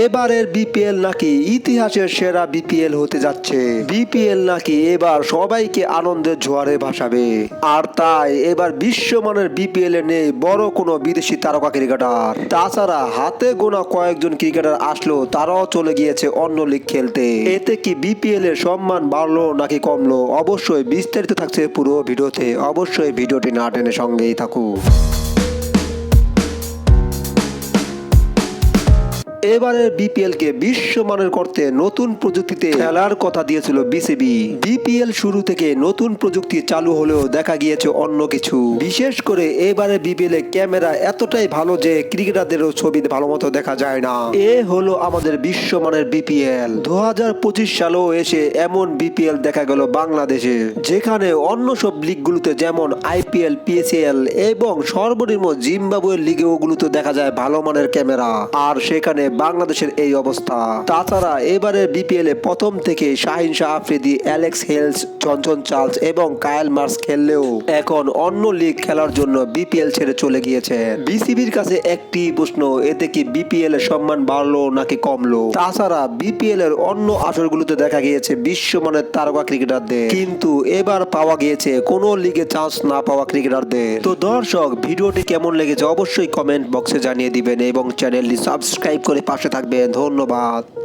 এবারের বিপিএল নাকি ইতিহাসের সেরা বিপিএল হতে যাচ্ছে। বিপিএল নাকি এবার সবাইকে আনন্দের জোয়ারে ভাসাবে। আর তাই এবার বিশ্বমানের বিপিএল এ নেই বড় কোনো বিদেশি তারকা ক্রিকেটার। তাছাড়া হাতে গোনা কয়েকজন ক্রিকেটার আসলো তারাও চলে গিয়েছে অন্য লিগ খেলতে। এতে কি বিপিএল এর সম্মান বাড়লো নাকি কমলো? অবশ্যই বিস্তারিত থাকছে পুরো ভিডিওতে। অবশ্যই ভিডিওটি না টেনে সঙ্গেই থাকুক এবারের বিপিএল কে বিশ্বমানের করতে নতুন প্রযুক্তিতে খেলার কথা দিয়েছিল বিসিবি বিপিএল শুরু থেকে নতুন প্রযুক্তি চালু হলেও দেখা গিয়েছে অন্য কিছু। বিশেষ করে এবারে বিপিএল এ ক্যামেরা এতটাই ভালো যে ক্রিকেটারদেরও ছবি ভালো মতো দেখা যায় না। এ হলো আমাদের বিশ্বমানের বিপিএল দু হাজার পঁচিশ সালেও এসে এমন বিপিএল দেখা গেল বাংলাদেশে, যেখানে অন্য সব লিগগুলোতে যেমন আইপিএল পিএসএল এবং সর্বনিম্ন জিম্বাবুয়ের লিগে ওগুলোতে দেখা যায় ভালো মানের ক্যামেরা। আর সেখানে বাংলাদেশের এই অবস্থা। তাছাড়া এবারে বিপিএল এ প্রথম থেকে Shaheen Shah Afridi, Alex Hales, Johnson Charles এবং কায়েল মার্স খেললেও এখন অন্য লিগ খেলার জন্য বিপিএল ছেড়ে চলে গিয়েছে। বিসিবির কাছে একটি প্রশ্ন, এতে কি বিপিএল এর সম্মান বাড়লো নাকি কমলো? তাছাড়া বিপিএল এর অন্য আসরগুলোতে দেখা গিয়েছে বিশ্বমানের তারকা ক্রিকেটারদের। কিন্তু এবার পাওয়া গিয়েছে কোনো লিগে চান্স না পাওয়া ক্রিকেটারদের। তো দর্শক, ভিডিওটি কেমন লেগেছে অবশ্যই কমেন্ট বক্সে জানিয়ে দিবেন এবং চ্যানেলটি সাবস্ক্রাইব করে পাশে থাকবেন ধন্যবাদ।